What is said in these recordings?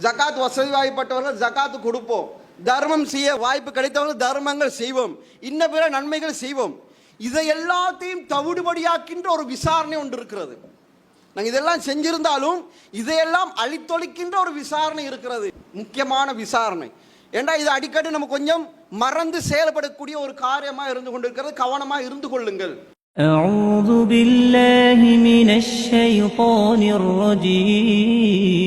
ஜகாத் வசதி வாய்ப்பட்டவர்கள் ஜகாத்து கொடுப்போம் தர்மம் செய்ய வாய்ப்பு கிடைத்தவர்கள் தர்மங்கள் செய்வோம் இன்ன பிற நன்மைகள் செய்வோம் இதை எல்லாத்தையும் தவிடுபடியாக்கின்ற ஒரு விசாரணை ஒன்று இருக்கிறது நாங்கள் இதெல்லாம் செஞ்சிருந்தாலும் இதையெல்லாம் அழித்தொழிக்கின்ற ஒரு விசாரணை இருக்கிறது முக்கியமான விசாரணை ஏண்டா இது அடிக்கடி நம்ம கொஞ்சம் மறந்து செயல்படக்கூடிய ஒரு காரியமா இருந்து கொண்டிருக்கிறது கவனமா இருந்து கொள்ளுங்கள் أعوذ بالله من الشيطان الرجيم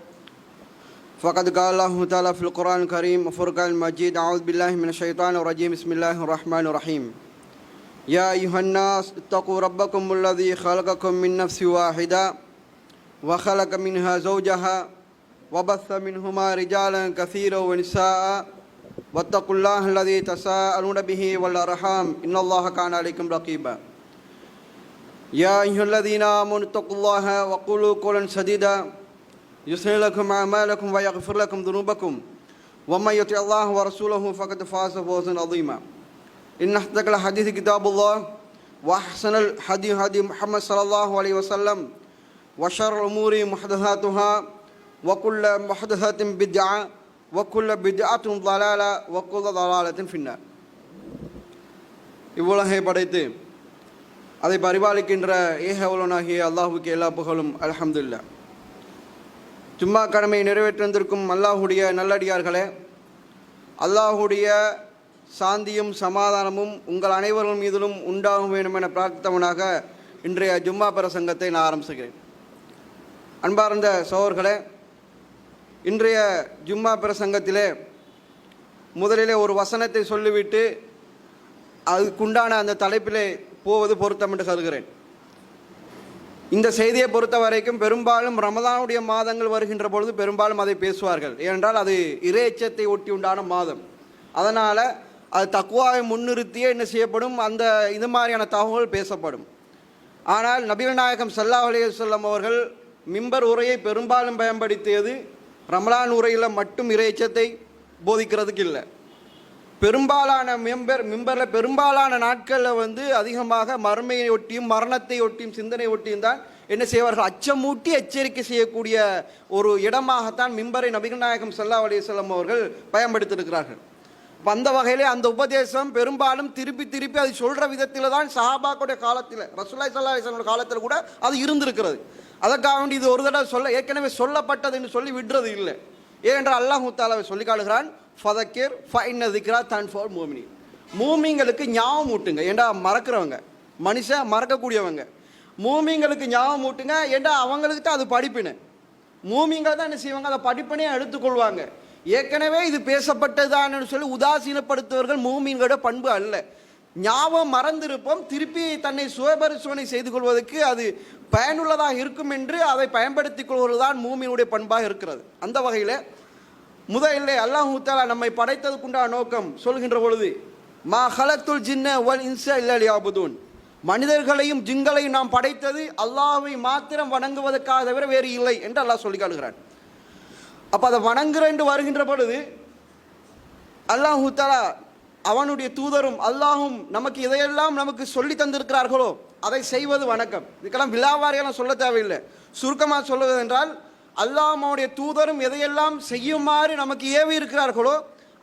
فقد قال الله تعالى في القرآن الكريم وفرقان المجيد أعوذ بالله من الشيطان الرجيم. بسم الله الرحمن الرحيم. يا أيها الناس اتقوا ربكم الذي خلقكم من نفس واحدة وخلق منها زوجها وبث منهما رجالا كثيرا ونساء. واتقوا الله الذي تساءلون به والأرحام. إن الله كان عليكم رقيبا. يا أيها الذين آمنوا اتقوا الله وقولوا قولا سديدا. يصلح لكم أعمالكم ويغفر لكم ذنوبكم ومن يطع الله ورسوله فقد فاز فوزا عظيما إن أصدق الحديث كتاب الله وأحسن الحديث هدي محمد صلى الله عليه وسلم وشر الأمور محدثاتها وكل محدثة بدعة وكل بدعة ضلالة وكل ضلالة في النار இவ்வுலகை படைத்து அதை பரிபாலிக்கின்ற ஏகவலனாகிய அல்லாஹுக்கு எல்லா புகழும் அல்ஹம்துலில்லா ஜும்மா கடமையை நிறைவேற்றி வந்திருக்கும் அல்லாஹுடைய நல்லடியார்களே அல்லாஹுடைய சாந்தியும் சமாதானமும் உங்கள் அனைவர்கள் மீதிலும் உண்டாகும் வேண்டும் என பிரார்த்தவனாக இன்றைய ஜும்மா பிரசங்கத்தை நான் ஆரம்பிச்சுகிறேன். அன்பார்ந்த சோர்களே இன்றைய ஜும்மா பிரசங்கத்திலே முதலிலே ஒரு வசனத்தை சொல்லிவிட்டு அதுக்குண்டான அந்த தலைப்பிலே போவது பொருத்தம் என்று கருகிறேன் இந்த செய்தியை பொறுத்த வரைக்கும் பெரும்பாலும் ரமதானுடைய மாதங்கள் வருகின்ற பொழுது பெரும்பாலும் அதை பேசுவார்கள். ஏனென்றால் அது இறைச்சத்தை ஒட்டி உண்டான மாதம். அதனால் அது தக்குவாவை முன்னிறுத்தியே என்ன செய்யப்படும்? அந்த இது மாதிரியான தகவல் பேசப்படும். ஆனால் நபிகள் நாயகம் சல்லா அலையம் அவர்கள் மிம்பர் உரையை பெரும்பாலும் பயன்படுத்தியது ரமலான் உரையில் மட்டும் இறைச்சத்தை போதிக்கிறதுக்கு இல்லை. பெரும்பாலான மெம்பர் மெம்பரில் பெரும்பாலான நாட்களில் வந்து அதிகமாக மறுமையை ஒட்டியும் மரணத்தை ஒட்டியும் சிந்தனை ஒட்டியும் தான் என்ன செய்வார்கள்? அச்சமூட்டி எச்சரிக்கை செய்யக்கூடிய ஒரு இடமாகத்தான் மிம்பரை நபிகள் நாயகம் சல்லா அலிசல்லம் அவர்கள் பயன்படுத்தியிருக்கிறார்கள். இப்போ அந்த வகையிலே அந்த உபதேசம் பெரும்பாலும் திருப்பி திருப்பி அது சொல்கிற விதத்தில் தான் சஹாபாக்குடைய காலத்தில் ரசூல்லாய் சல்லா அலிஸ்லமோட காலத்தில் கூட அது இருந்திருக்கிறது. அதற்காக வேண்டி இது ஒரு தடவை சொல்ல ஏற்கனவே சொல்லப்பட்டதுன்னு சொல்லி விடுறது இல்லை. ஏனென்றால் அல்லாஹ் தாலாவை சொல்லி காட்டுகிறான் ஃபதக்கிர் ஃபைன் திக்ரா தன் ஃபார் மூமினி மூமிங்களுக்கு ஞாபகம் ஊட்டுங்க. ஏண்டா மறக்கிறவங்க? மனுஷன் மறக்கக்கூடியவங்க. மூமிங்களுக்கு ஞாபகம் ஊட்டுங்க. ஏண்டா அவங்களுக்கு தான் அது படிப்பினு மூமிங்க தான் என்ன செய்வாங்க? அதை படிப்பினையே எடுத்துக்கொள்வாங்க. ஏற்கனவே இது பேசப்பட்டதான்னு சொல்லி உதாசீனப்படுத்துவர்கள் மூமிங்களோட பண்பு அல்ல. ஞாபகம் மறந்திருப்போம். திருப்பி தன்னை சுயபரிசோதனை செய்து கொள்வதற்கு அது பயனுள்ளதாக இருக்கும் என்று அதை பயன்படுத்திக் கொள்வதுதான் மூமியினுடைய பண்பாக இருக்கிறது. அந்த வகையில் முதலிலே அல்லாஹு தாலா நம்மை படைத்ததுக்குண்டான நோக்கம் சொல்கின்ற பொழுது மா ஹலத்துல் ஜின்ன வல் இன்சா இல்லலியாபுதூன் மனிதர்களையும் ஜிங்களையும் நாம் படைத்தது அல்லாஹை மாத்திரம் வணங்குவதற்காக தவிர வேறு இல்லை என்று அல்லாஹ் சொல்லி காட்டுகிறான். அப்போ அதை வணங்குற என்று வருகின்ற பொழுது அல்லாஹு தாலா அவனுடைய தூதரும் அல்லாஹும் நமக்கு இதையெல்லாம் நமக்கு சொல்லி தந்திருக்கிறார்களோ அதை செய்வது வணக்கம். இதுக்கெல்லாம் விழாவாரியெல்லாம் சொல்ல தேவையில்லை. சுருக்கமாக சொல்வது என்றால் அல்லாஹ்வுடைய தூதரும் எதையெல்லாம் செய்யுமாறு நமக்கு ஏவி இருக்கிறார்களோ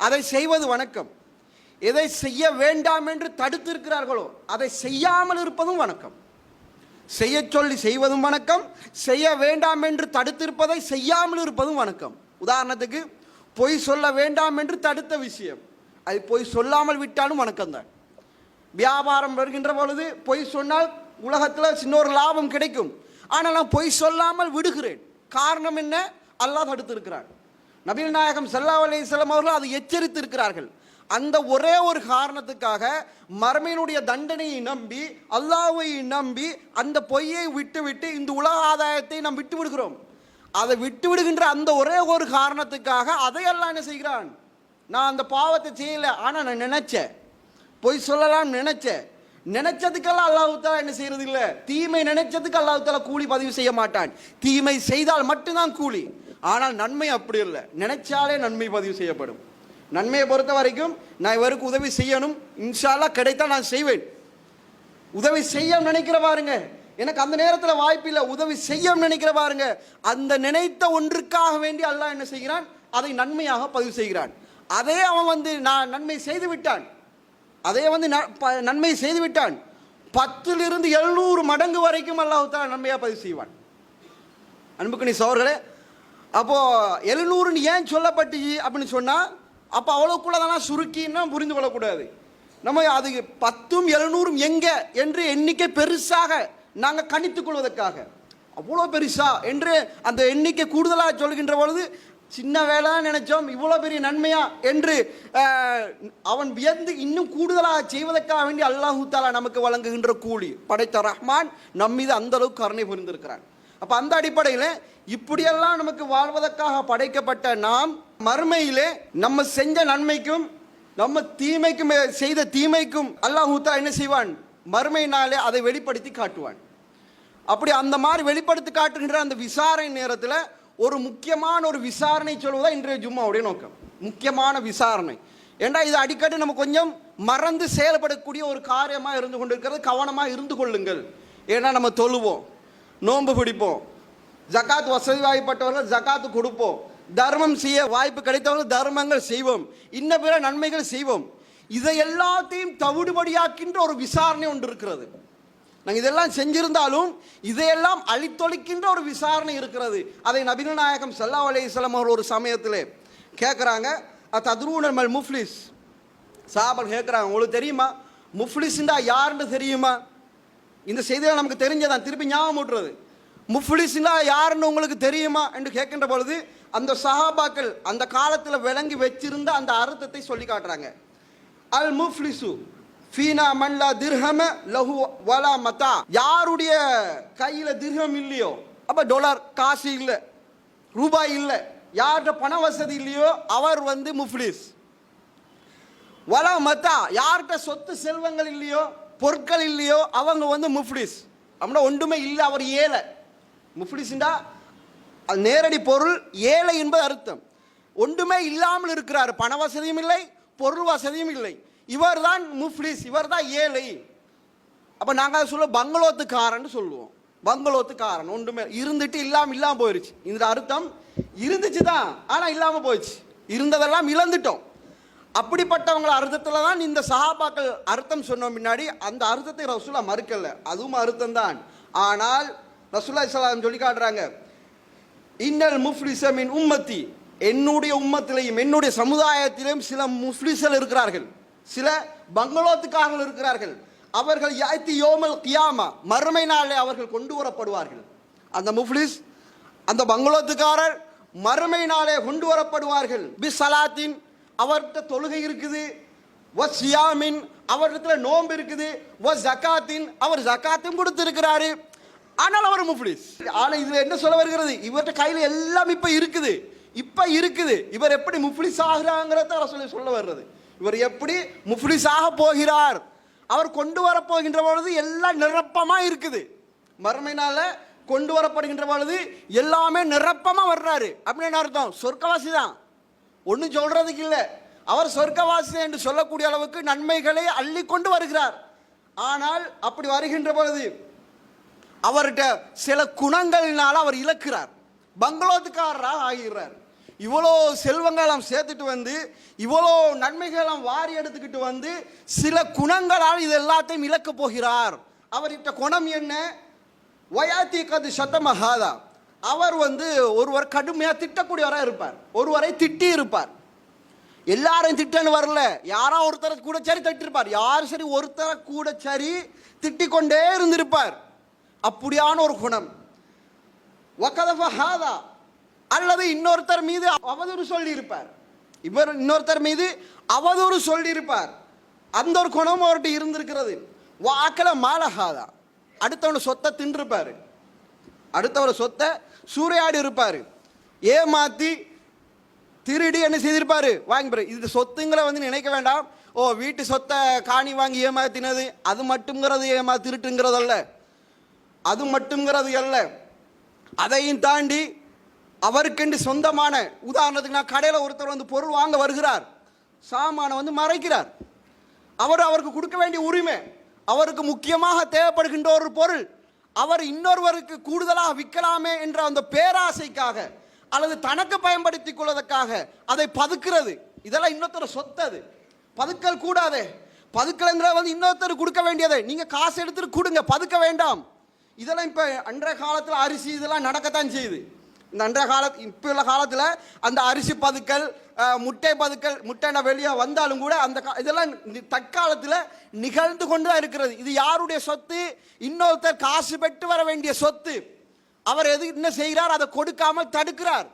அதை செய்வது வணக்கம். எதை செய்ய வேண்டாம் என்று தடுத்திருக்கிறார்களோ அதை செய்யாமல் இருப்பதும் வணக்கம். செய்ய சொல்லி செய்வதும் வணக்கம் செய்ய வேண்டாம் என்று தடுத்திருப்பதை செய்யாமல் இருப்பதும் வணக்கம். உதாரணத்துக்கு பொய் சொல்ல வேண்டாம் என்று தடுத்த விஷயம். அது பொய் சொல்லாமல் விட்டாலும் வணக்கம் தான். வியாபாரம் வருகின்ற பொழுது பொய் சொன்னால் உலகத்தில் சின்ன ஒரு லாபம் கிடைக்கும். ஆனால் நான் பொய் சொல்லாமல் விடுகிறேன். காரணம் என்ன? அல்லாஹ் தடுத்திருக்கிறார் நபீல் நாயகம் சல்லா அலிஸ்லாம் அவர்கள் அதை எச்சரித்திருக்கிறார்கள். அந்த ஒரே ஒரு காரணத்துக்காக மர்மையினுடைய தண்டனையை நம்பி அல்லாவை நம்பி அந்த பொய்யை விட்டு விட்டு இந்த உலக ஆதாயத்தை நாம் விட்டு விடுகிறோம். அதை விட்டு விடுகின்ற அந்த ஒரே ஒரு காரணத்துக்காக அதையெல்லாம் என்ன செய்கிறான்? நான் அந்த பாவத்தை செய்யலை. ஆனால் நான் நினைச்சேன். பொய் சொல்லலாம் நினைச்சேன். நினைச்சதுக்கெல்லாம் அல்லாஹ் என்ன செய்யறது இல்ல தீமை நினைச்சதுக்கு அல்லாஹுத்தாலா கூலி பதிவு செய்ய மாட்டான். தீமை செய்தால் மட்டும்தான் கூலி. ஆனால் நன்மை அப்படி இல்லை. நினைச்சாலே நன்மை பதிவு செய்யப்படும். நன்மையை பொறுத்த வரைக்கும் நான் இவருக்கு உதவி செய்யணும். இன்ஷால்லா கிடைத்தா நான் செய்வேன். உதவி செய்ய நினைக்கிற பாருங்க. எனக்கு அந்த நேரத்தில் வாய்ப்பு இல்லை. உதவி செய்ய நினைக்கிற பாருங்க. அந்த நினைத்த ஒன்றுக்காக வேண்டி அல்லாஹ் என்ன செய்கிறான்? அதை நன்மையாக பதிவு செய்கிறான். அதே அவன் வந்து நான் நன்மை செய்து விட்டான். அதே வந்து ப- நன்மை செய்து விட்டான் பத்திலிருந்து எழுநூறு மடங்கு வரைக்கும் அல்லாஹ் தான் நன்மையாக பதிவு செய்வான். அன்புக்கு நீ சோர்களே அப்போது எழுநூறுன்னு ஏன் சொல்லப்பட்டுச்சு அப்படின்னு சொன்னால் அப்போ அவ்வளோக்குள்ள தானே சுருக்கின்னா புரிந்து கொள்ளக்கூடாது. நம்ம அது பத்தும் எழுநூறும் எங்கே என்று எண்ணிக்கை பெருசாக நாங்கள் கணித்துக் கொள்வதற்காக. அவ்வளோ பெருசா என்று அந்த எண்ணிக்கை கூடுதலாக சொல்கின்ற பொழுது சின்ன வேலை நினைச்சோம் இவ்வளோ பெரிய நன்மையா என்று அவன் வியந்து இன்னும் கூடுதலாக செய்வதற்காக வேண்டி அல்லாஹு தாலா நமக்கு வழங்குகின்ற கூலி படைத்த ரஹ்மான் நம் மீது அந்த அளவுக்கு கருணை புரிந்திருக்கிறான். அப்ப அந்த அடிப்படையில் இப்படியெல்லாம் நமக்கு வாழ்வதற்காக படைக்கப்பட்ட நாம் மறுமையிலே நம்ம செஞ்ச நன்மைக்கும் நம்ம தீமைக்கும் செய்த தீமைக்கும் அல்லாஹூத்தா என்ன செய்வான்? மறுமையினாலே அதை வெளிப்படுத்தி காட்டுவான். அப்படி அந்த மாதிரி வெளிப்படுத்தி காட்டுகின்ற அந்த விசாரணை நேரத்தில் ஒரு முக்கியமான ஒரு விசாரணை சொல்வதா இன்றைய ஜும்மாவுடைய நோக்கம். முக்கியமான விசாரணை. ஏண்டா இது அடிக்கடி நம்ம கொஞ்சம் மறந்து செயல்படக்கூடிய ஒரு காரியமாக இருந்து கொண்டிருக்கிறது கவனமாக இருந்து கொள்ளுங்கள். ஏன்னா நம்ம தொழுவோம் நோன்பு பிடிப்போம் ஜக்காத் வசதி வாய்ப்பட்டவர்கள் ஜகாத்து கொடுப்போம் தர்மம் செய்ய வாய்ப்பு கிடைத்தவர்கள் தர்மங்கள் செய்வோம் இன்ன பிற நன்மைகள் செய்வோம். இதை எல்லாத்தையும் தவிடுபடியாக்கின்ற ஒரு விசாரணை ஒன்று இருக்கிறது. நாங்கள் இதெல்லாம் செஞ்சிருந்தாலும் இதையெல்லாம் அழித்தொழிக்கின்ற ஒரு விசாரணை இருக்கிறது. அதை நபிகள் நாயகம் சல்லா அலையம் அவர் ஒரு சமயத்தில் கேட்குறாங்க தத்ரூனல் மல் முஃப்லிஸ். சாபல் கேட்குறாங்க உங்களுக்கு தெரியுமா? முஃப்லிஸ்ண்டா யாருன்னு தெரியுமா? இந்த செய்தியில் நமக்கு தெரிஞ்சதான். திருப்பி ஞாபகம் ஊட்டுறது. முஃப்லிஸ்னா யாருன்னு உங்களுக்கு தெரியுமா? என்று கேட்கின்ற பொழுது அந்த சஹாபாக்கள் அந்த காலத்தில் விளங்கி வச்சிருந்த அந்த அர்த்தத்தை சொல்லி காட்டுறாங்க. அல் முஃப்லிசு. ஃபீனா மன்லா திர்ஹம லஹு வலா மதா. யாருடைய கையில் திர்ஹம் இல்லையோ அப்போ டொலர் காசு இல்லை ரூபாய் இல்லை யார்கிட்ட பண வசதி இல்லையோ அவர் வந்து முஃப்லிஸ். வலா மத்தா யார்கிட்ட சொத்து செல்வங்கள் இல்லையோ பொருட்கள் இல்லையோ அவங்க வந்து முஃப்லிஸ். அப்படின்னா ஒன்றுமே இல்லை அவர் ஏழை. முஃப்லிஸ்ண்டா அது நேரடி பொருள் ஏழை என்பது அர்த்தம். ஒன்றுமே இல்லாமல் இருக்கிறார். பண வசதியும் இல்லை பொருள் வசதியும் இல்லை. இவர் தான் முஃப்லிஸ் இவர் தான் ஏழை. அப்போ நாங்கள் அதை சொல்ல பங்களோத்துக்காரன்னு சொல்லுவோம். பங்களோத்துக்காரன் ஒன்றுமே இருந்துட்டு இல்லாமல் இல்லாமல் போயிடுச்சு இந்த அர்த்தம் இருந்துச்சு தான் ஆனால் இல்லாமல் போயிடுச்சு. இருந்ததெல்லாம் இழந்துட்டோம். அப்படிப்பட்டவங்கள அர்த்தத்தில் தான் இந்த சஹாபாக்கள் அர்த்தம் சொன்ன முன்னாடி அந்த அர்த்தத்தை ரசூலா மறுக்கல. அதுவும் அர்த்தம் தான் ஆனால் ரசூலா இஸ்லாம் சொல்லி காட்டுறாங்க இன்னல் முஃப்லிசமின் உம்மத்தி. என்னுடைய உம்மத்திலையும் என்னுடைய சமுதாயத்திலும் சில முஃப்லிசல் இருக்கிறார்கள். சில பங்களோத்துக்காரர்கள் இருக்கிறார்கள். அவர்கள் யாத்தி யோமல் கியாமா மறுமை நாளே அவர்கள் கொண்டு வரப்படுவார்கள். அந்த முஃப்லிஸ் அந்த பங்களோத்துக்காரர் மறுமை நாளே கொண்டு வரப்படுவார்கள். பி சலாத்தின் அவர்கிட்ட தொழுகை இருக்குது. ஒ சியாமின் அவரிடத்துல நோன்பு இருக்குது. ஒ ஜக்காத்தின் அவர் ஜக்காத்தும் கொடுத்துருக்கிறாரு. ஆனால் அவர் முஃப்லிஸ். ஆனால் இதில் என்ன சொல்ல வருகிறது? இவர்கிட்ட கையில் எல்லாம் இப்போ இருக்குது. இப்போ இருக்குது. இவர் எப்படி முஃப்லிஸ் ஆகிறாங்கிறத சொல்லி சொல்ல வர்றது. இவர் எப்படி முஃப்லிஸாக போகிறார்? அவர் கொண்டு வர போகின்ற பொழுது எல்லாம் நிரப்பமாக இருக்குது. மறுமையினால் கொண்டு வரப்படுகின்ற பொழுது எல்லாமே நிரப்பமாக வர்றாரு. அப்படின்னு என்ன அர்த்தம். சொர்க்கவாசி தான் ஒன்றும் சொல்கிறதுக்கு இல்லை. அவர் சொர்க்கவாசி என்று சொல்லக்கூடிய அளவுக்கு நன்மைகளை அள்ளி கொண்டு வருகிறார். ஆனால் அப்படி வருகின்ற பொழுது அவர்கிட்ட சில குணங்களினால் அவர் இழக்கிறார். பங்களோத்துக்காரராக ஆகிறார். இவ்வளோ செல்வங்களெல்லாம் சேர்த்துட்டு வந்து இவ்வளோ நன்மைகளெல்லாம் வாரி எடுத்துக்கிட்டு வந்து சில குணங்களால் இது எல்லாத்தையும் இழக்கப் போகிறார். அவர்கிட்ட குணம் என்ன? வயாத்தி கது சத்தமஹாதா. அவர் வந்து ஒருவர் கடுமையாக திட்டக்கூடியவராக இருப்பார். ஒருவரை திட்டி இருப்பார். எல்லாரையும் திட்டன்னு வரல. யாரோ ஒருத்தரை கூட சரி தட்டிருப்பார். யார் சரி ஒருத்தரை கூட சரி திட்டிக் கொண்டே இருந்திருப்பார். அப்படியான ஒரு குணம். வக்கதஃப ஹாதா அல்லது இன்னொருத்தர் மீது அவதூறு சொல்லியிருப்பார். இவர் இன்னொருத்தர் மீது அவதூறு சொல்லியிருப்பார். அந்த ஒரு குணம் அவர்கிட்ட இருந்திருக்கிறது. வாக்கல மாலஹாதா அடுத்தவன சொத்தை தின்றுப்பாரு. அடுத்தவர் சொத்தை சூறையாடி இருப்பார். ஏமாற்றி திருடி என்ன செய்திருப்பார்? வாங்கி இது சொத்துங்களை வந்து நினைக்க வேண்டாம். ஓ வீட்டு சொத்தை காணி வாங்கி ஏமாத்தினது அது மட்டுங்கிறது ஏமா திருட்டுங்கிறதல்ல அது மட்டுங்கிறது அல்ல. அதையும் தாண்டி அவருக்கென்று சொந்தமான உதாரணத்துக்கு நான் கடையில் ஒருத்தர் வந்து பொருள் வாங்க வருகிறார். சாமானை வந்து மறைக்கிறார். அவர் அவருக்கு கொடுக்க வேண்டிய உரிமை அவருக்கு முக்கியமாக தேவைப்படுகின்ற ஒரு பொருள் அவர் இன்னொருவருக்கு கூடுதலாக விற்கலாமே என்ற அந்த பேராசைக்காக அல்லது தனக்கு பயன்படுத்தி கொள்வதற்காக அதை பதுக்கிறது. இதெல்லாம் இன்னொருத்தர் சொத்து அது. பதுக்கல் கூடாதே. பதுக்கலைங்கிற வந்து இன்னொருத்தர் கொடுக்க வேண்டியதை நீங்கள் காசு எடுத்துட்டு கொடுங்க பதுக்க வேண்டாம். இதெல்லாம் இப்போ அன்றைய காலத்தில் அரிசி இதெல்லாம் நடக்கத்தான் செய்யுது இந்த அன்றைய கால இப்போ உள்ள காலத்தில் அந்த அரிசி பதுக்கல் முட்டை பதுக்கல் முட்டைன வெளியே வந்தாலும் கூட அந்த கா- இதெல்லாம் தற்காலத்தில் நிகழ்ந்து கொண்டு தான் இருக்கிறது. இது யாருடைய சொத்து? இன்னொருத்தர் காசு பெற்று வர வேண்டிய சொத்து. அவர் எது என்ன செய்கிறார்? அதை கொடுக்காமல் தடுக்கிறார்.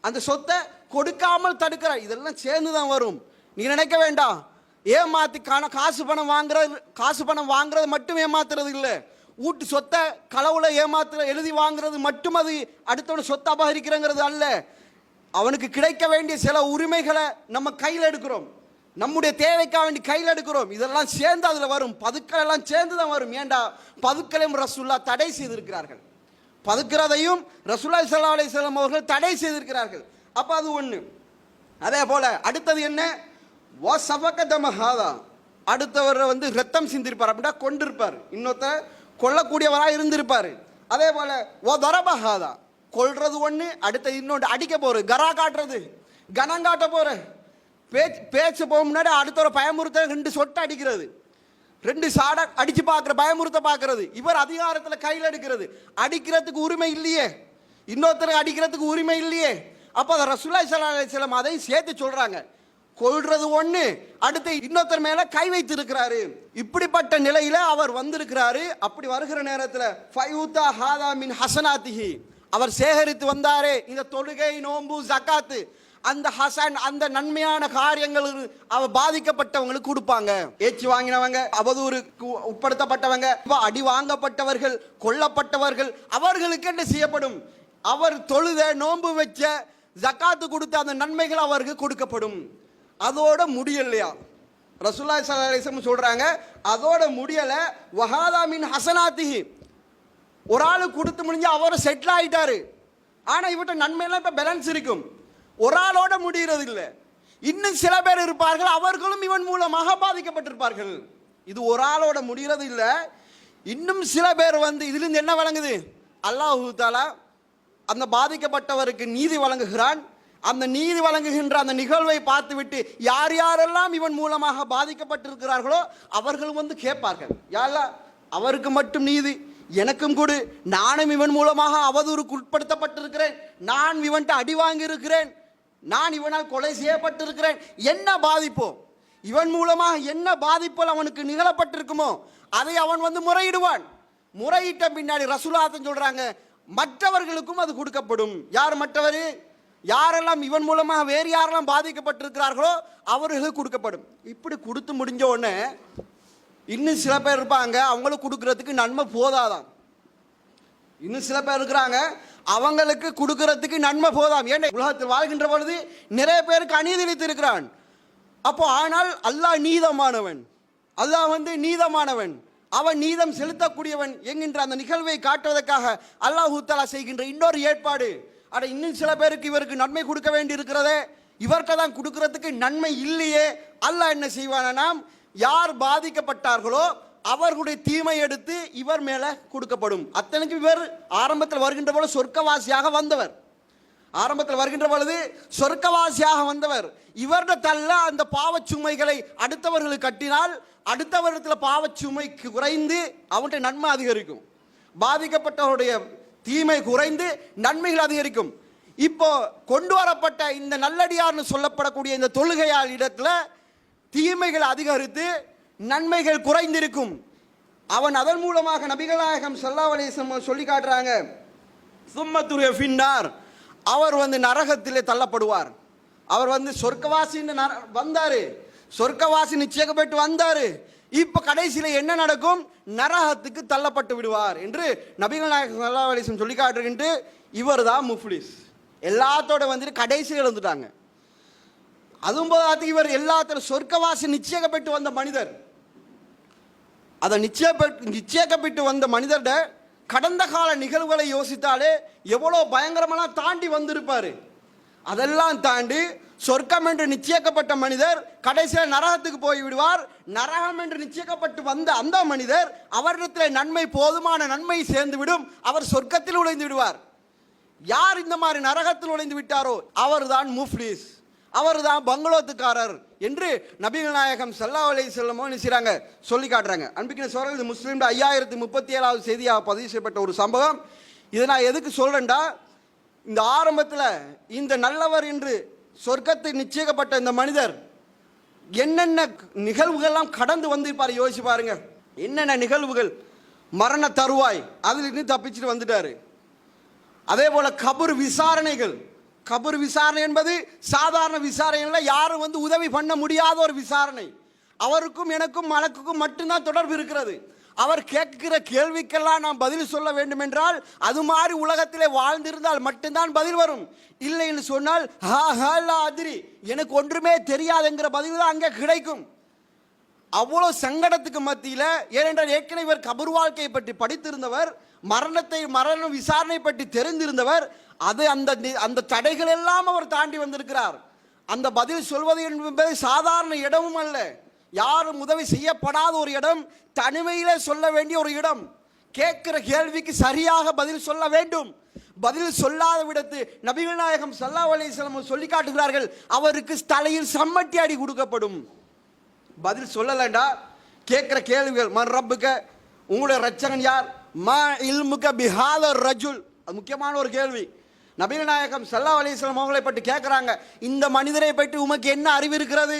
அந்த சொத்தை கொடுக்காமல் தடுக்கிறார். இதெல்லாம் சேர்ந்து தான் வரும். நீ நினைக்க வேண்டாம். ஏமாத்தி காசு பணம் வாங்குறது காசு பணம் வாங்குறது மட்டும் ஏமாத்துறது இல்லை வீட்டு சொத்தை களவுல ஏமாத்துற எழுதி வாங்குறது மட்டும் அது அடுத்தவன சொத்தை அபகரிக்கிறங்கிறது அல்ல. அவனுக்கு கிடைக்க வேண்டிய சில உரிமைகளை நம்ம கையில் எடுக்கிறோம். நம்முடைய தேவைக்காக வேண்டி கையில் எடுக்கிறோம். இதெல்லாம் சேர்ந்து அதில் வரும். பதுக்கள் எல்லாம் சேர்ந்து தான் வரும். ஏண்டா? பதுக்கலையும் ரசுல்லா தடை செய்திருக்கிறார்கள். பதுக்கிறதையும் ரசுல்லா சல்லா அலைஹி வஸல்லம் அவர்கள் தடை செய்திருக்கிறார்கள். அப்போ அது ஒன்று அதே போல் அடுத்தது என்ன? வா சபகதமஹாதா அடுத்தவரை வந்து ரத்தம் சிந்திருப்பார். அப்படின்னா கொண்டிருப்பார். இன்னொருத்தர் கொல்லக்கூடியவராக இருந்திருப்பார். அதே போல் ஓ தரபஹாதா கொல்றது ஒன்று அடுத்த இன்னொன்று அடிக்க போகிறது கரா காட்டுறது கனம் காட்ட போகிற பேச்சு பேச்சு போக முன்னாடி அடுத்தவரை பயமுறுத்த ரெண்டு சொட்டு அடிக்கிறது. ரெண்டு சாட அடித்து பார்க்குற பயமுறுத்த பார்க்குறது. இவர் அதிகாரத்தில் கையில் எடுக்கிறது. அடிக்கிறதுக்கு உரிமை இல்லையே. இன்னொருத்தருக்கு அடிக்கிறதுக்கு உரிமை இல்லையே. அப்போ அதை ரசூலாய் சல்லா அலிஸ்லாம் அதையும் சேர்த்து சொல்கிறாங்க கொள்றது ஒண்ணு அடுத்து இன்னொருத்தர் மேல கை வைத்திருக்கிறாரு. இப்படிப்பட்ட நிலையில அவர் வந்திருக்கிறாரு. அப்படி வருகிற நேரத்தில் ஃபயூதா ஹாதா மின் ஹசனாத்திஹி. அவர் சேகரித்து வந்தாரே இந்த தொழுகை நோம்பு ஜக்காத்து. அந்த ஹசன் அந்த நன்மையான காரியங்கள் அவ பாதிக்கப்பட்டவங்களுக்கு கொடுப்பாங்க. ஏச்சு வாங்கினவங்க அவதூறுக்கு உட்படுத்தப்பட்டவங்க அடி வாங்கப்பட்டவர்கள் கொல்லப்பட்டவர்கள் அவர்களுக்கு என்ன செய்யப்படும்? அவர் தொழுத நோன்பு வச்ச ஜக்காத்து கொடுத்த அந்த நன்மைகள் அவருக்கு கொடுக்கப்படும். அதோட முடியலையா? ரசூல்லா ஸல்லல்லாஹு சொல்கிறாங்க வஸல்லம் அதோட முடியலை வஹாதாமின் ஹசனாத்திஹி. ஒரு ஆள் கொடுத்து முடிஞ்சு அவரை செட்டில் ஆயிட்டாரு. ஆனால் இவர்கிட்ட நன்மையெல்லாம் இப்போ பேலன்ஸ் இருக்கும். ஒரு ஆளோட முடிகிறது இல்லை. இன்னும் சில பேர் இருப்பார்கள் அவர்களும் இவன் மூலமாக பாதிக்கப்பட்டிருப்பார்கள். இது ஒரு ஆளோட முடிகிறது இல்லை. இன்னும் சில பேர் வந்து இதுலேருந்து என்ன வழங்குது? அல்லாஹூ தாலா அந்த பாதிக்கப்பட்டவருக்கு நீதி வழங்குகிறான். அந்த நீதி வழங்குகின்ற அந்த நிகழ்வை பார்த்துவிட்டு யார் யாரெல்லாம் இவன் மூலமாக பாதிக்கப்பட்டிருக்கிறார்களோ அவர்களும் வந்து கேட்பார்கள். யாரா அவருக்கு மட்டும் நீதி எனக்கும் கொடு. நானும் இவன் மூலமாக அவதூறுக்கு உட்படுத்தப்பட்டிருக்கிறேன். நான் இவன்ட்டு அடி வாங்கியிருக்கிறேன். நான் இவனால் கொலை செய்யப்பட்டிருக்கிறேன். என்ன பாதிப்போ? இவன் மூலமாக என்ன பாதிப்புகள் அவனுக்கு நிகழப்பட்டிருக்குமோ அதை அவன் வந்து முறையிடுவான். முறையிட்ட பின்னாடி ரசூலாத்தன் சொல்கிறாங்க மற்றவர்களுக்கும் அது கொடுக்கப்படும். யார் மற்றவர்? யாரெல்லாம் இவன் மூலமாக வேறு யாரெல்லாம் பாதிக்கப்பட்டிருக்கிறார்களோ அவர்களுக்கு கொடுக்கப்படும். இப்படி கொடுத்து முடிஞ்ச உடனே இன்னும் சில பேர் இருப்பாங்க அவங்களுக்கு கொடுக்கறதுக்கு நன்மை போதாதான் இன்னும் சில பேர் இருக்கிறாங்க அவங்களுக்கு கொடுக்கறதுக்கு நன்மை போதாம். ஏன்னா உலகத்தில் வாழ்கின்ற பொழுது நிறைய பேருக்கு அநீதி இருக்கிறான் அப்போ ஆனால் அல்லாஹ் நீதமானவன். அல்லாஹ் வந்து நீதமானவன். அவன் நீதம் செலுத்தக்கூடியவன் என்கின்ற அந்த நிகழ்வை காட்டுவதற்காக அல்லாஹ் செய்கின்ற இன்னொரு ஏற்பாடு. அட இன்னும் சில பேருக்கு இவருக்கு நன்மை கொடுக்க வேண்டி இருக்கிறதே இவர்கிட்ட தான் கொடுக்கறதுக்கு நன்மை இல்லையே. அல்லாஹ் என்ன செய்வானாம் யார் பாதிக்கப்பட்டார்களோ அவர்களுடைய தீமை எடுத்து இவர் மேலே கொடுக்கப்படும். அத்தனைக்கும் இவர் ஆரம்பத்தில் வருகின்ற போல சொர்க்கவாசியாக வந்தவர். ஆரம்பத்தில் வருகின்ற பொழுது சொர்க்கவாசியாக வந்தவர். இவருடைய தள்ள அந்த பாவச்சுமைகளை அடுத்தவர்களுக்கு கட்டினால் அடுத்தவரிடத்தில் பாவச்சுமை குறைந்து அவன்கிட்ட நன்மை அதிகரிக்கும். பாதிக்கப்பட்டவருடைய தீமை குறைந்து நன்மைகள் அதிகரிக்கும். இப்போ கொண்டு வரப்பட்ட இந்த நல்லடியார்னு சொல்லப்படக்கூடிய இந்த தொழுகையால் இடத்துல தீமைகள் அதிகரித்து நன்மைகள் குறைந்திருக்கும். அவன் அதன் மூலமாக நபிகளாயகம் நாயகம் சொல்லி காட்டுறாங்க சும்மத்துரிய ஃபின்னார். அவர் வந்து நரகத்திலே தள்ளப்படுவார். அவர் வந்து சொர்க்கவாசின்னு நர வந்தார். சொர்க்கவாசி நிச்சயப்பட்டு வந்தார். இப்போ கடைசியில் என்ன நடக்கும்? நரகத்துக்கு தள்ளப்பட்டு விடுவார் என்று நபிகள் நாயகம் ஸல்லல்லாஹு சொல்லி காட்டுகின்ற இவர் தான் முஃப்லிஸ். எல்லாத்தோட வந்துட்டு கடைசியில் இழந்துட்டாங்க. அதுவும் போதாது இவர் எல்லாத்தோட சொர்க்கவாசி நிச்சயிக்கப்பட்டு வந்த மனிதர். அதை நிச்சயப்பட்டு நிச்சயிக்கப்பட்டு வந்த மனிதர்ட கடந்த கால நிகழ்வுகளை யோசித்தாலே எவ்வளோ பயங்கரமெல்லாம் தாண்டி வந்திருப்பார். அதெல்லாம் தாண்டி சொர்க்கம் என்று நிச்சயிக்கப்பட்ட மனிதர் கடைசியில் நரகத்துக்கு போய் விடுவார் நரகம் என்று நிச்சயிக்கப்பட்டு வந்த அந்த மனிதர் அவரிடத்தில் நன்மை போதுமான நன்மை சேர்ந்து விடும் அவர் சொர்க்கத்தில் உழைந்து விடுவார். யார் இந்த மாதிரி நரகத்தில் உழைந்து விட்டாரோ அவர்தான் முஃப்லீஸ். அவர்தான் பங்களோத்துக்காரர் என்று நபிகள் நாயகம் சல்லா அலி செல்லமோ செய்கிறாங்க சொல்லி காட்டுறாங்க. அன்பிக்கின சோழர்கள் இது முஸ்லீம் ஐயாயிரத்தி முப்பத்தி ஏழாவது செய்தியாக பதிவு செய்யப்பட்ட ஒரு சம்பவம். இதை நான் எதுக்கு சொல்கிறேன்டா இந்த ஆரம்பத்தில் இந்த நல்லவர் என்று சொர்க்கத்தை நிச்சயிக்கப்பட்ட இந்த மனிதர் என்னென்ன நிகழ்வுகள்லாம் கடந்து வந்திருப்பார் யோசிச்சு பாருங்க. என்னென்ன நிகழ்வுகள்? மரண தருவாய் அதிலிருந்து தப்பிச்சுட்டு வந்துட்டாரு. அதே போல கபர் விசாரணைகள். கபர் விசாரணை என்பது சாதாரண விசாரணையில் யாரும் வந்து உதவி பண்ண முடியாத ஒரு விசாரணை. அவருக்கும் எனக்கும் மலக்குக்கும் மட்டும்தான் தொடர்பு இருக்கிறது. அவர் கேட்கிற கேள்விக்கெல்லாம் நாம் பதில் சொல்ல வேண்டும் என்றால் அது மாதிரி உலகத்திலே வாழ்ந்திருந்தால் மட்டும்தான் பதில் வரும். இல்லை என்று சொன்னால் ஹா ஹா அதிரி. எனக்கு ஒன்றுமே தெரியாதுங்கிற பதில் தான் அங்கே கிடைக்கும். அவ்வளோ சங்கடத்துக்கு மத்தியில் ஏனென்றால் ஏற்கனவே இவர் கபர் வாழ்க்கையை பற்றி படித்திருந்தவர் மரணத்தை மரண விசாரணை பற்றி தெரிந்திருந்தவர் அது அந்த அந்த தடைகள் எல்லாம் அவர் தாண்டி வந்திருக்கிறார். அந்த பதில் சொல்வது என்பது சாதாரண இடமும் அல்ல. யாரும் உதவி செய்யப்படாத ஒரு இடம் தனிமையிலே சொல்ல வேண்டிய ஒரு இடம். கேட்கிற கேள்விக்கு சரியாக பதில் சொல்ல வேண்டும். பதில் சொல்லாத விடத்து நபிகள் நாயகம் சல்லா அலிஸ்லாம் சொல்லி காட்டுகிறார்கள் அவருக்கு தலையில் சம்மட்டி அடி கொடுக்கப்படும். பதில் சொல்லலண்டா? கேட்குற கேள்விகள் மன் ரப்புக்க உங்களுடைய ரச்சகன் யார்? மா இல்முக பிஹாத ரஜுல். அது முக்கியமான ஒரு கேள்வி. நபிகள் நாயகம் சல்லா அலிஸ்லாம் அவங்களை பற்றி கேட்குறாங்க இந்த மனிதரை பற்றி உமக்கு என்ன அறிவு இருக்கிறது?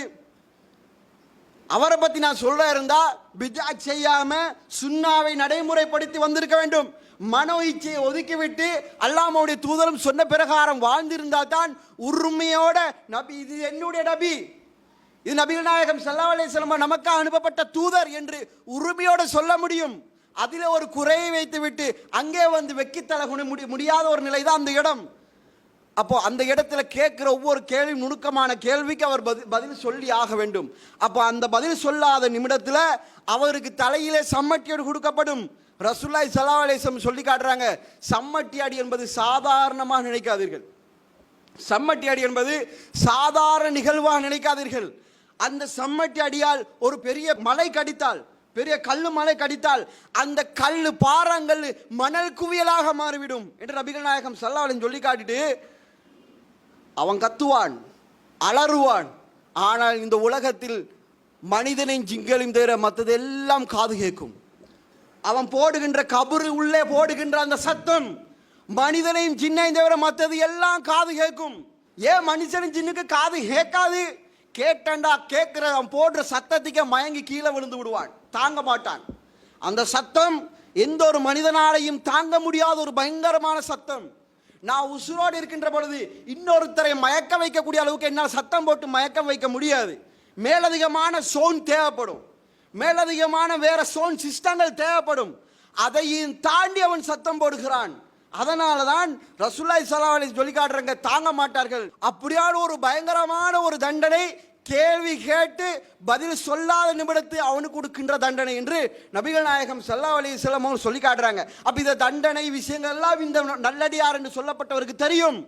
அவரை பற்றி நான் சொல்ல இருந்தா பிஜா செய்யாம சுண்ணாவை நடைமுறைப்படுத்தி வந்திருக்க வேண்டும். மனோ இச்சையை ஒதுக்கிவிட்டு அல்லாமவுடைய தூதரும் சொன்ன பிரகாரம் வாழ்ந்திருந்தா தான் உரிமையோட நபி. இது என்னுடைய நபி. இது நபிகள் நாயகம் சல்லா அலிஸ்லாம் நமக்காக அனுப்பப்பட்ட தூதர் என்று உரிமையோடு சொல்ல முடியும். அதில் ஒரு குறையை வைத்துவிட்டு அங்கே வந்து வெக்கித்தலகுணி முடியாத ஒரு நிலை தான் அந்த இடம். அப்போ அந்த இடத்துல கேட்குற ஒவ்வொரு கேள்வி நுணுக்கமான கேள்விக்கு அவர் பதில் பதில் சொல்லி ஆக வேண்டும். அப்போ அந்த பதில் சொல்லாத நிமிடத்தில் அவருக்கு தலையிலே சம்மட்டியோடு கொடுக்கப்படும். ரசுல்லாய் சலாஹலேசம் சொல்லி காட்டுறாங்க சம்மட்டி அடி என்பது சாதாரணமாக நினைக்காதீர்கள். சம்மட்டி அடி என்பது சாதாரண நிகழ்வாக நினைக்காதீர்கள். அந்த சம்மட்டி அடியால் ஒரு பெரிய மலை கடித்தால் பெரிய கல்லு மலை கடித்தால் அந்த கல் பாறாங்கல் மணல் குவியலாக மாறிவிடும். என்று நபிகள் நாயகம் சல்லாவின் சொல்லி காட்டிட்டு அவன் கத்துவான் அலறுவான். ஆனால் இந்த உலகத்தில் மனிதனின் ஜிங்கலையும் தவிர மற்றது எல்லாம் காது கேட்கும். அவன் போடுகின்ற கபரு உள்ளே போடுகின்ற அந்த சத்தம் மனிதனையும் ஜின்னையும் தவிர மற்றது எல்லாம் காது கேட்கும். ஏன் மனுஷனும் ஜின்னுக்கு காது கேட்காது? கேட்டண்டா கேட்கிற அவன் போடுற சத்தத்துக்கே மயங்கி கீழே விழுந்து விடுவான். தாங்க மாட்டான். அந்த சத்தம் எந்த ஒரு மனிதனாலையும் தாங்க முடியாத ஒரு பயங்கரமான சத்தம். நான் உசுரோடு இருக்கின்ற பொழுது இன்னொருத்தரை மயக்க வைக்கக்கூடிய அளவுக்கு என்னால் சத்தம் போட்டு மயக்கம் வைக்க முடியாது. மேலதிகமான சோன் தேவைப்படும். மேலதிகமான வேற சோன் சிஸ்டங்கள் தேவைப்படும். அதையும் தாண்டி அவன் சத்தம் போடுகிறான். அதனால தான் ரசுல்லாய் சலாஹ் சொல்லி காட்டுறங்க தாங்க மாட்டார்கள். அப்படியான ஒரு பயங்கரமான ஒரு தண்டனை கேள்வி கேட்டு பதில் சொல்லாத நிமிடத்து அவனுக்கு கொடுக்கின்ற தண்டனை என்று நபிகள் நாயகம் சல்லா அலி அவங்க சொல்லி காட்டுறாங்க. அப்ப இந்த தண்டனை விஷயங்கள் எல்லாம் இந்த நல்லடியார் என்று சொல்லப்பட்டவருக்கு தெரியும்.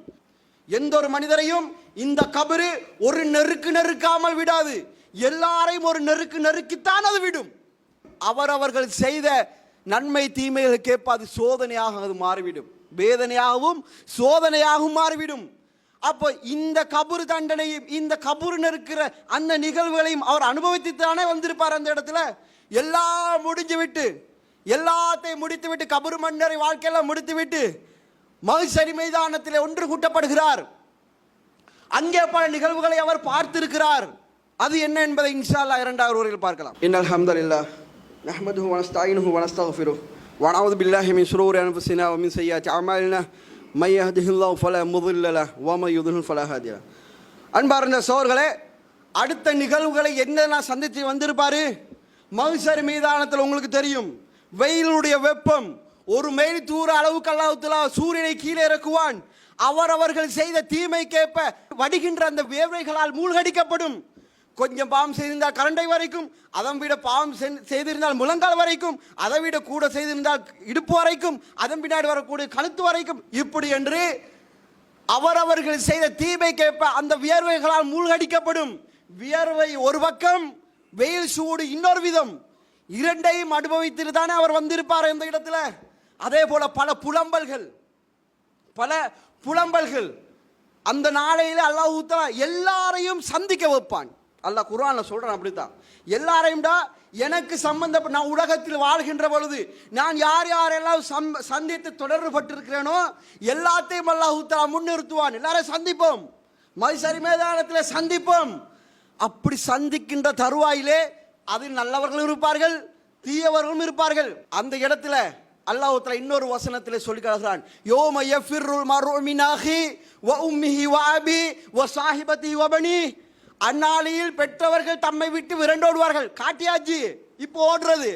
எந்த ஒரு மனிதரையும் இந்த கபரு ஒரு நெருக்கு நெருக்காமல் விடாது. எல்லாரையும் ஒரு நெருக்கு நெருக்கித்தான் அது விடும். அவரவர்கள் செய்த நன்மை தீமைகளுக்கு ஏற்ப அது சோதனையாக அது மாறிவிடும். வேதனையாகவும் சோதனையாகவும் மாறிவிடும். அப்போ இந்த கபூர் தண்டனையும் இந்த கபரு இருக்கிற அந்த நிகழ்வுகளையும் அவர் அனுபவித்து தானே வந்திருப்பார் அந்த இடத்துல? எல்லாம் முடிஞ்சு விட்டு எல்லாத்தையும் முடித்து விட்டு கபரு மன்னரை வாழ்க்கையெல்லாம் முடித்து விட்டு மகிழ்ச்சரி மைதானத்தில் ஒன்று கூட்டப்படுகிறார். அங்கே பல நிகழ்வுகளை அவர் பார்த்திருக்கிறார். அது என்ன என்பதை இன்ஷா இரண்டாவது உரையில் பார்க்கலாம். இன்னல் ஹம்தலில்லாஹ் நஹ்மதுஹு வ நஸ்தஈனுஹு வ நஸ்தக்ஃபிருஹு வ நஊது பில்லாஹி மின் ஷுரூரி அன்ஃபுஸினா செய்யா மின் மை மையஹதிஹில்லா ஃபல முதில்லல ஓம யுதுல் ஃபல ஹதிலா அன்பார்ந்த சோர்களே அடுத்த நிகழ்வுகளை என்னெல்லாம் சந்தித்து வந்திருப்பார்? மகசர் மீதானத்தில் உங்களுக்கு தெரியும். வெயிலுடைய வெப்பம் ஒரு மைல் தூர அளவுக்கு அல்லாவுத்தலா சூரியனை கீழே இறக்குவான். அவரவர்கள் செய்த தீமை கேட்ப வடிகின்ற அந்த வேவைகளால் மூழ்கடிக்கப்படும். கொஞ்சம் பாவம் செய்திருந்தால் கரண்டை வரைக்கும் அதன் விட பாவம் செய்திருந்தால் முழங்கால் வரைக்கும் அதை விட கூட செய்திருந்தால் இடுப்பு வரைக்கும் அதன் பின்னாடி வரக்கூடிய கழுத்து வரைக்கும் இப்படி என்று அவரவர்கள் செய்த தீமை கேட்ப அந்த வியர்வைகளால் மூழ்கடிக்கப்படும். வியர்வை ஒரு பக்கம் வெயில் சூடு இன்னொரு விதம். இரண்டையும் அனுபவித்துட்டு தானே அவர் வந்திருப்பார் இந்த இடத்துல. அதே போல பல புலம்பல்கள் பல புலம்பல்கள். அந்த நாளையில் அல்லாஹூத்தா எல்லாரையும் சந்திக்க வைப்பான். அல்லாஹ் குர்ஆன்ல சொல்கிறேன் அப்படித்தான். எல்லாரையும்டா எனக்கு சம்பந்தப்பட்ட நான் உலகத்தில் வாழ்கின்ற பொழுது நான் யார் யாரெல்லாம் சம் சந்தித்து தொடர்பு பட்டிருக்கிறேனோ எல்லாத்தையும் அல்லாஹூத்தா முன்னிறுத்துவான். எல்லாரையும் சந்திப்போம். மதுசரி மைதானத்தில் சந்திப்போம். அப்படி சந்திக்கின்ற தருவாயிலே அதில் நல்லவர்களும் இருப்பார்கள் தீயவர்களும் இருப்பார்கள். அந்த இடத்துல அல்லாஹ் இன்னொரு வசனத்தில் சொல்லி கலகிறான் யோம யஃபிருல் மர்உ வ உம்மிஹி வாபி வ சாஹிபதி வபனி அந்நாளில் பெற்றவர்கள் தம்மை விட்டு விரண்டோடுவார்கள். காட்டியாச்சு இப்போ ஓடுறது.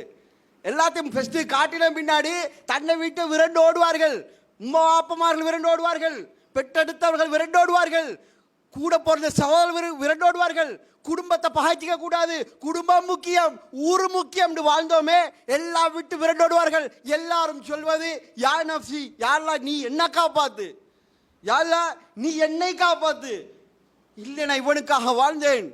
எல்லாத்தையும் ஃபஸ்ட்டு காட்டின பின்னாடி தன்னை விட்டு விரண்டு ஓடுவார்கள் உம்மா அப்பமார்கள் விரண்டு ஓடுவார்கள் பெற்றெடுத்தவர்கள் விரண்டு ஓடுவார்கள் கூட பிறந்த சகோதரர் விரண்டோடுவார்கள். குடும்பத்தை பகைச்சிக்க கூடாது. குடும்பம் முக்கியம் ஊர் முக்கியம் வாழ்ந்தோமே எல்லாம் விட்டு விரண்டோடுவார்கள். எல்லாரும் சொல்வது யார் நப்சி? யாரெல்லாம் நீ என்ன காப்பாத்து? யாரெல்லாம் நீ என்னை காப்பாத்து? இல்லை நான் இவனுக்காக வாழ்ந்தேன்.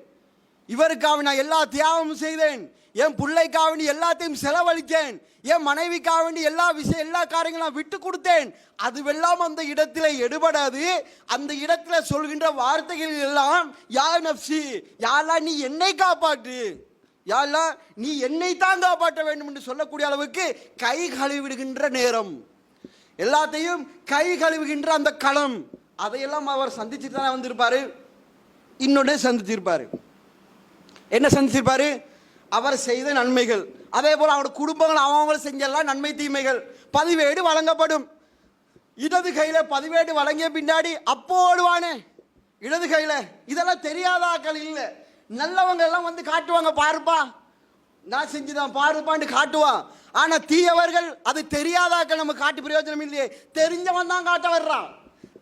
இவருக்காக நான் எல்லா தியாகமும் செய்தேன். என் பிள்ளைக்காக வேண்டி எல்லாத்தையும் செலவழித்தேன். என் மனைவிக்காக வேண்டி எல்லா விஷயம் எல்லா காரியங்களும் நான் விட்டு கொடுத்தேன். அதுவெல்லாம் அந்த இடத்துல எடுபடாது. அந்த இடத்துல சொல்கின்ற வார்த்தைகள் எல்லாம் யா நப்சி யாரா நீ என்னை காப்பாற்று. யாரெல்லாம் நீ என்னை தான் காப்பாற்ற வேண்டும் என்று சொல்லக்கூடிய அளவுக்கு கை கழுவிடுகின்ற நேரம். எல்லாத்தையும் கை கழுவுகின்ற அந்த களம். அதையெல்லாம் அவர் சந்திச்சுட்டு தானே வந்திருப்பாரு. இன்னொன்று சந்தித்திருப்பார். என்ன சந்திச்சிருப்பார் அவர் செய்த நன்மைகள். அதே போல் அவரோட குடும்பங்கள் அவங்களும் செஞ்செல்லாம் நன்மை தீமைகள். பதிவேடு வழங்கப்படும். இடது கையில் பதிவேடு வழங்கிய பின்னாடி அப்போ ஓடுவானே. இடது கையில். இதெல்லாம் தெரியாத ஆக்கள் இல்லை. நல்லவங்க எல்லாம் வந்து காட்டுவாங்க பாருப்பா நான் செஞ்சுதான் பாருப்பான்னு காட்டுவான். ஆனால் தீயவர்கள் அது தெரியாத ஆட்கள் நம்ம காட்டு பிரயோஜனம் இல்லையே. தெரிஞ்சவன் தான் காட்ட வர்றான்.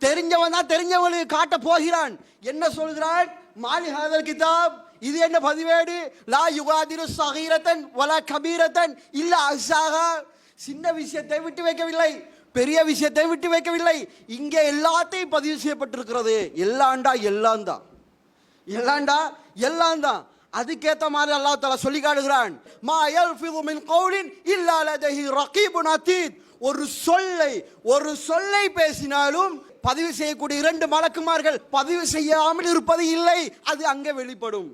தெரிஞ்சவன் தான் தெரிஞ்சவங்களுக்கு காட்ட போகிறான். என்ன சொல்கிறான்? மாலிகாதல் கிதாப். இது என்ன பதிவேடு? லா யுகாதிரு சகீரத்தன் வலா கபீரத்தன் இல்ல அசாகா. சின்ன விஷயத்தை விட்டு வைக்கவில்லை. பெரிய விஷயத்தை விட்டு வைக்கவில்லை. இங்கே எல்லாத்தையும் பதிவு செய்யப்பட்டிருக்கிறது. எல்லாண்டா எல்லாம் தான் எல்லாண்டா எல்லாம் தான் அதுக்கேற்ற மாதிரி அல்லா தலா சொல்லி காட்டுகிறான். மா யல்ஃபிது மின் கௌலின் இல்லா ரகீபுன் அத்தீத். ஒரு சொல்லை ஒரு சொல்லை பேசினாலும் பதிவு செய்யக்கூடிய இரண்டு மலக்குமார்கள் பதிவு செய்யாமல் இருப்பது இல்லை. அது அங்கே வெளிப்படும்.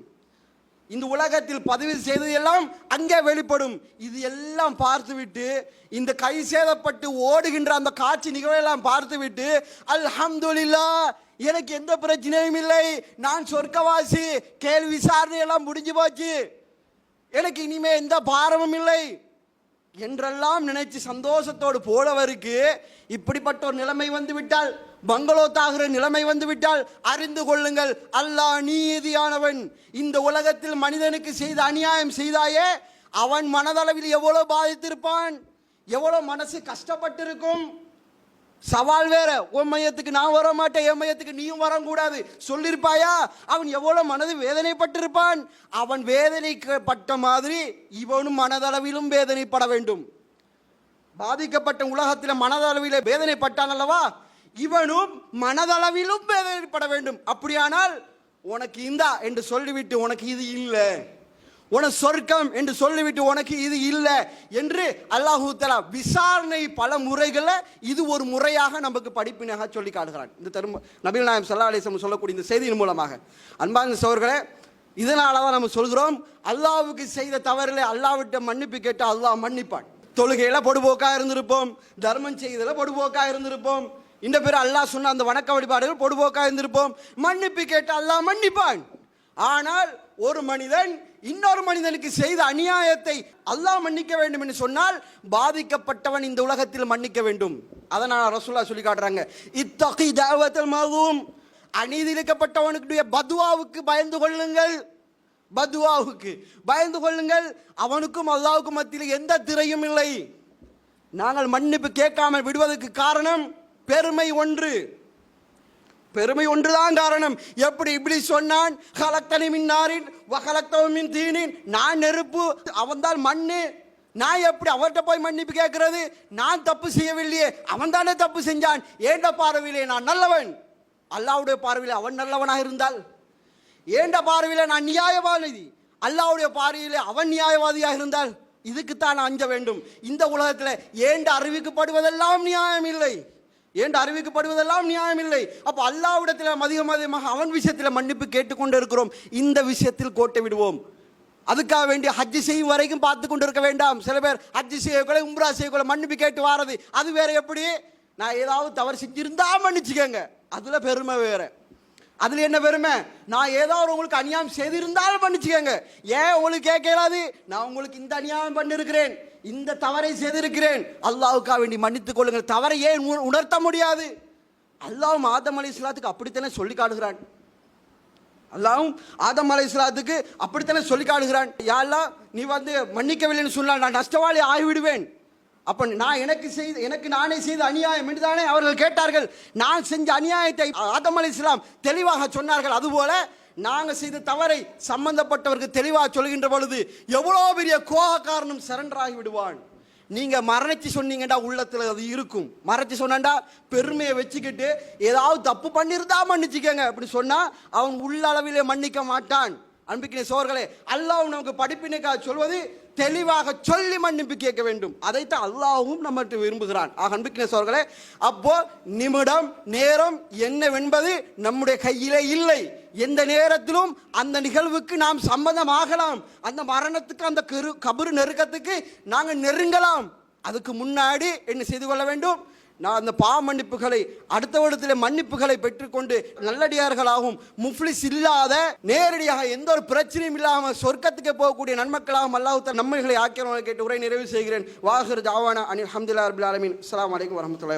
இந்த உலகத்தில் பதிவு செய்தது எல்லாம் அங்கே வெளிப்படும். இது எல்லாம் பார்த்துவிட்டு இந்த கை சேதப்பட்டு ஓடுகின்ற அந்த காட்சி நிகழ்வெல்லாம் பார்த்துவிட்டு அல்ஹம்துலில்லா எனக்கு எந்த பிரச்சனையும் இல்லை. நான் சொர்க்கவாசி. கேள்வி விசாரணை எல்லாம் முடிஞ்சு போச்சு. எனக்கு இனிமே எந்த பாரமும் இல்லை. என்றெல்லாம் நினைச்சு சந்தோஷத்தோடு போனவருக்கு இப்படிப்பட்ட ஒரு நிலைமை வந்து விட்டால் பங்களோ தாகிற நிலைமை வந்து விட்டால் அறிந்து கொள்ளுங்கள். அல்லாஹ் நீதியானவன். இந்த உலகத்தில் மனிதனுக்கு செய்த அநியாயம் செய்தாயே அவன் மனதளவில் எவ்வளோ பாதித்திருப்பான்? எவ்வளோ மனசு கஷ்டப்பட்டிருக்கும்? சவால் வேற. உன் மையத்துக்கு நான் வர மாட்டேன் என் மையத்துக்கு நீயும் வரக்கூடாது. சொல்லியிருப்பாயா அவன் எவ்வளோ மனது வேதனைப்பட்டிருப்பான்? அவன் வேதனைப்பட்ட மாதிரி இவனும் மனதளவிலும் வேதனைப்பட வேண்டும். பாதிக்கப்பட்ட உலகத்தில் மனதளவிலே வேதனைப்பட்டான் அல்லவா? இவனும் மனதளவிலும் வேதனைப்பட வேண்டும். அப்படியானால் உனக்கு இந்தா என்று சொல்லிவிட்டு உனக்கு இது இல்லை. உனக்கு சொர்க்கம் என்று சொல்லிவிட்டு உனக்கு இது இல்லை என்று அல்லாஹூ தலா விசாரணை பல முறைகளில் இது ஒரு முறையாக நமக்கு படிப்பினாக சொல்லி காட்டுகிறான். இந்த தரும நபில் நாயம் சல்லா அலிசம் சொல்லக்கூடிய இந்த செய்தியின் மூலமாக. அன்பான சோர்களே இதனால தான் நம்ம சொல்கிறோம் அல்லாவுக்கு செய்த தவறில் அல்லாஹ்விட்ட மன்னிப்பு கேட்டால் அல்லாஹ் மன்னிப்பான். தொழுகையில் பொடுபோக்காக இருந்திருப்போம் தர்மம் செய்ததில் பொடுபோக்காக இருந்திருப்போம் இந்த பேர் அல்லாஹ் சொன்ன அந்த வணக்க வழிபாடுகள் பொடுபோக்காக இருந்திருப்போம். மன்னிப்பு கேட்டு அல்லாஹ் மன்னிப்பான். ஆனால் ஒரு மனிதன் இன்னொரு மனிதனுக்கு செய்த அநியாயத்தை அல்லாஹ் மன்னிக்க வேண்டும் என்று சொன்னால் பாதிக்கப்பட்டவன் இந்த உலகத்தில் மன்னிக்க வேண்டும். அதனால் ரசூல்லா சொல்லி காட்டுறாங்க. இத்தகி தாவத்தல் மதுவும் அநீதிக்கப்பட்டவனுடைய பத்வாவுக்கு பயந்து கொள்ளுங்கள். பத்வாவுக்கு பயந்து கொள்ளுங்கள். அவனுக்கும் அல்லாவுக்கும் மத்தியில் எந்த திரையும் இல்லை. நாங்கள் மன்னிப்பு கேட்காமல் விடுவதற்கு காரணம் பெருமை ஒன்று. பெருமை ஒன்றுதான் காரணம். எப்படி இப்படி சொன்னான்? கலக்கனி மின்னாரின் வகலக்தவமின் தீனின். நான் நெருப்பு அவன்தான் மண்ணு. நான் எப்படி அவர்கிட்ட போய் மன்னிப்பு கேட்கறது? நான் தப்பு செய்யவில்லையே. அவன் தானே தப்பு செஞ்சான். ஏண்ட பார்வையிலே நான் நல்லவன்? அல்லாவுடைய பார்வையில் அவன் நல்லவனாக இருந்தால்? ஏண்ட பார்வையில் நான் நியாயவாதி? அல்லாவுடைய பார்வையிலே அவன் நியாயவாதியாக இருந்தால்? இதுக்குத்தான் அஞ்ச வேண்டும். இந்த உலகத்தில் ஏண்ட அறிவிக்கப்படுவதெல்லாம் நியாயம் இல்லை ஏண்ட அறிவிக்கப்படுவதெல்லாம் நியாயம் இல்லை அப்போ அல்லாவிடத்தில் அதிகம் அதிகமாக அவன் விஷயத்தில் மன்னிப்பு கேட்டுக்கொண்டு இருக்கிறோம் இந்த விஷயத்தில் கோட்டை விடுவோம். அதுக்காக வேண்டி ஹஜ்ஜி செய்யும் வரைக்கும் பார்த்து கொண்டு இருக்க வேண்டாம். சில பேர் ஹஜ்ஜி செய்யக்குள்ள உம்ரா செய்யக்குள்ள மன்னிப்பு கேட்டு வாரது. அது வேற எப்படி? நான் ஏதாவது தவறு செஞ்சிருந்தா மன்னிச்சுக்கோங்க. அதில் பெருமை வேற. அதில் என்ன பெருமை? நான் ஏதாவது உங்களுக்கு அநியாயம் செய்திருந்தாலும் மன்னிச்சுக்கோங்க. ஏன் உங்களுக்கு கேட்கலாது நான் உங்களுக்கு இந்த அநியாயம் பண்ணிருக்கிறேன். இந்த தவறை செய்திருக்கிறேன். அல்லாவுக்காக வேண்டி மன்னித்துக் கொள்ளுங்கள். தவறை ஏன் உணர்த்த முடியாது? அல்லாஹ் ஆதம் அலி இஸ்லாத்துக்கு அப்படித்தானே சொல்லி காடுகிறான் அல்லாவும் ஆதம் அலை இஸ்லாத்துக்கு அப்படித்தானே சொல்லி காடுகிறான் யாரெல்லாம் நீ வந்து மன்னிக்கவில்லைன்னு சொன்னால் நான் நஷ்டவாளி ஆகிவிடுவேன். அப்ப நான் எனக்கு செய்த எனக்கு நானே செய்த அநியாயம் என்று தானே அவர்கள் கேட்டார்கள். நான் செஞ்ச அநியாயத்தை ஆதம் அலை இஸ்லாம் தெளிவாக சொன்னார்கள். அதுபோல நாங்கள் செய்த தவறை சம்பந்தப்பட்டவருக்கு தெளிவாக சொல்கின்ற பொழுது எவ்வளோ பெரிய கோபக்காரனும் சரண்டராகி விடுவான். நீங்கள் மரணிச்சு சொன்னீங்கடா உள்ளத்தில் அது இருக்கும். மறைச்சி சொன்னாண்டா பெருமையை வச்சுக்கிட்டு ஏதாவது தப்பு பண்ணியிருந்தா மன்னிச்சுக்கங்க. அப்படி சொன்னால் அவன் உள்ள அளவிலே மன்னிக்க மாட்டான். அன்பிக்கின சோர்களே அல்லாஹ் நமக்கு படிப்பினைக்காக சொல்வது தெளிவாக சொல்லி மன்னிப்பு கேட்க வேண்டும். அதைத்தான் அல்லாஹும் நம்மகிட்ட விரும்புகிறான். ஆக அன்பிக்கின சோர்களே அப்போ நிமிடம் நேரம் என்னவென்பது நம்முடைய கையிலே இல்லை. எந்த நேரத்திலும் அந்த நிகழ்வுக்கு நாம் சம்மதமாகலாம் அந்த மரணத்துக்கு அந்த கரு கபரு நெருக்கத்துக்கு நாங்கள் நெருங்கலாம். அதுக்கு முன்னாடி என்ன செய்து கொள்ள வேண்டும்? நான் அந்த பா மன்னிப்புகளை அடுத்த வருடத்தில் மன்னிப்புகளை பெற்றுக்கொண்டு நல்லடியார்களாகவும் முஃப்லிஸ் இல்லாத நேரடியாக எந்த ஒரு பிரச்சனையும் இல்லாமல் சொர்க்கத்துக்கு போகக்கூடிய நன்மக்களாகவும் அல்லாஹ் நம்மைகளை ஆக்கிறவங்களை கேட்டு உரை நிறைவு செய்கிறேன். வாஹர் ஜாவானா அனில் அஹமதுல்லா ரபுல் அலமின் அஸ்லாம் வலைக்கம் வரமத்துல